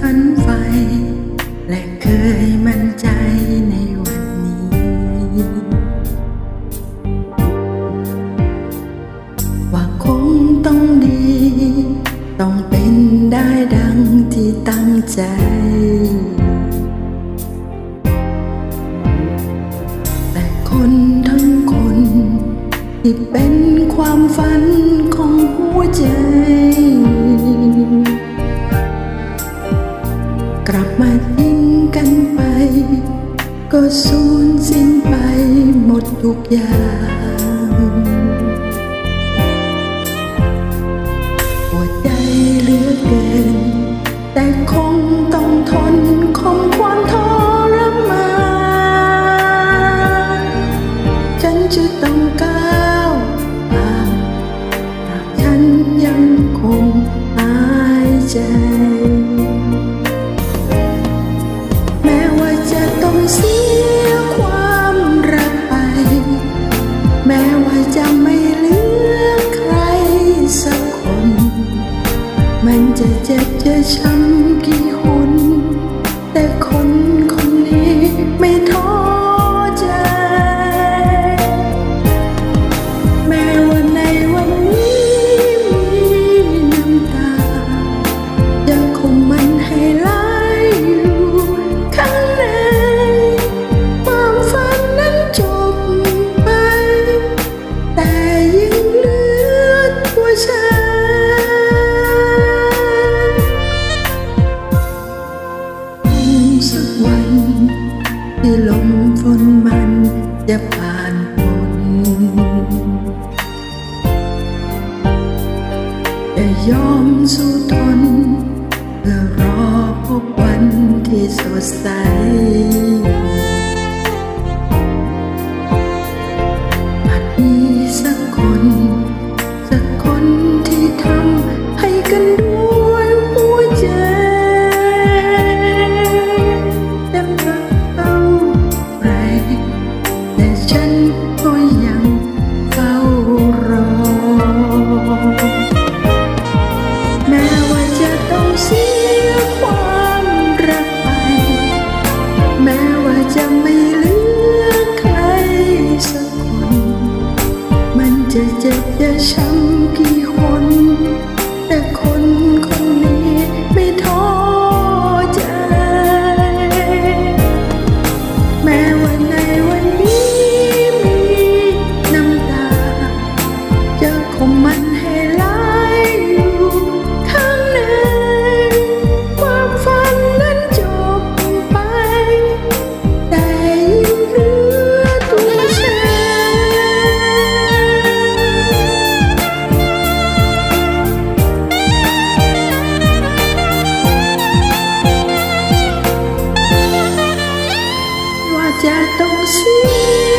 ฝันใฝ่และเคยมั่นใจในวันนี้ ว่าคงต้องดี ต้องเป็นได้ดังที่ตั้งใจ แต่คนทั้งคน ที่เป็นความฝันของหัวใจ อย่างปวดใจเหลือเกิน แต่คงต้องทนคมความทรมานฉันจะต้องก้าวผ่านหากฉันยังคงหายใจ ยอมสู้ทนเพื่อรอพบวันที่สดใส 将你。家东西。